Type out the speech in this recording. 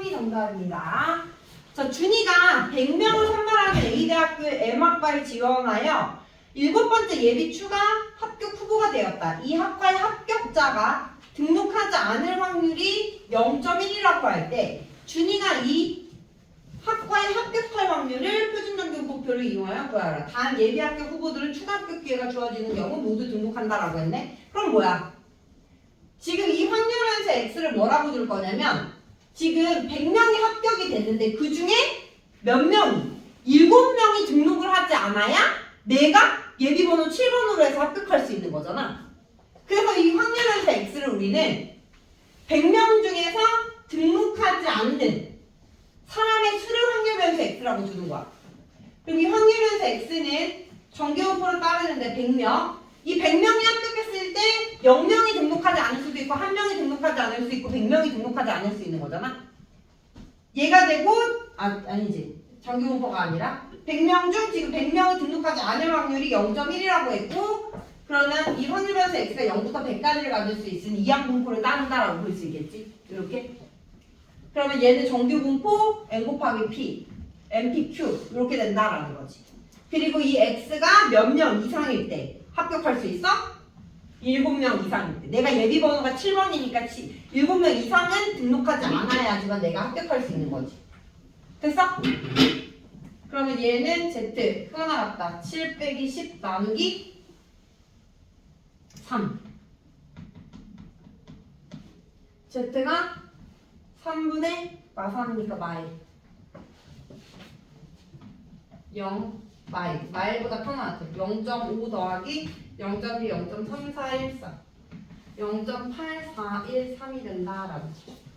3이 정답입니다. 자, 준이가 100명을 선발하는 A대학교에 M학과에 지원하여 일곱 번째 예비 추가 합격 후보가 되었다. 이 학과의 합격자가 등록하지 않을 확률이 0.1이라고 할 때 준이가 이 학과에 합격할 확률을 표준정규분포표를 이용하여 구하라. 단 예비 합격 후보들은 추가 합격 기회가 주어지는 경우 모두 등록한다라고 했네. 그럼 뭐야? 지금 이 확률에서 x를 뭐라고 줄 거냐면 지금 100명이 합격이 됐는데 그 중에 몇 명이 7명이 등록을 하지 않아야 내가 예비번호 7번으로 해서 합격할 수 있는 거잖아. 그래서 이 확률에서 x를 우리는 100명 중에서 등록하지 않는 사람의 수를 확률 변수 x라고 주는 거야. 그럼 이 확률 변수 x는 정규분포를 따르는데 100명. 이 100명이 합격했을 때 0명이 등록하지 않을 수도 있고 1명이 등록하지 않을 수 있고 100명이 등록하지 않을 수 있는 거잖아. 얘가 되고 아 아니지. 정규분포가 아니라 100명 중 지금 100명이 등록하지 않을 확률이 0.1이라고 했고 그러면 이 확률 변수 x가 0부터 100까지를 가질 수 있으니 이항 분포를 따른다라고 볼 수 있겠지. 이렇게. 그러면 얘는 정규 분포 n 곱하기 p, npq 이렇게 된다라는 거지. 그리고 이 x가 몇 명 이상일 때 합격할 수 있어? 7명 이상일 때. 내가 예비 번호가 7번이니까 7명 이상은 등록하지 않아야지만 내가 합격할 수 있는 거지. 됐어? 그러면 얘는 z 하나 같다. 7 빼기 10 나누기 3. z가 3분의 마삼이니까 마일 0 마일. 마일보다 같아 0.5 더하기 0.2 0.3414 0.8413이 된다라는 거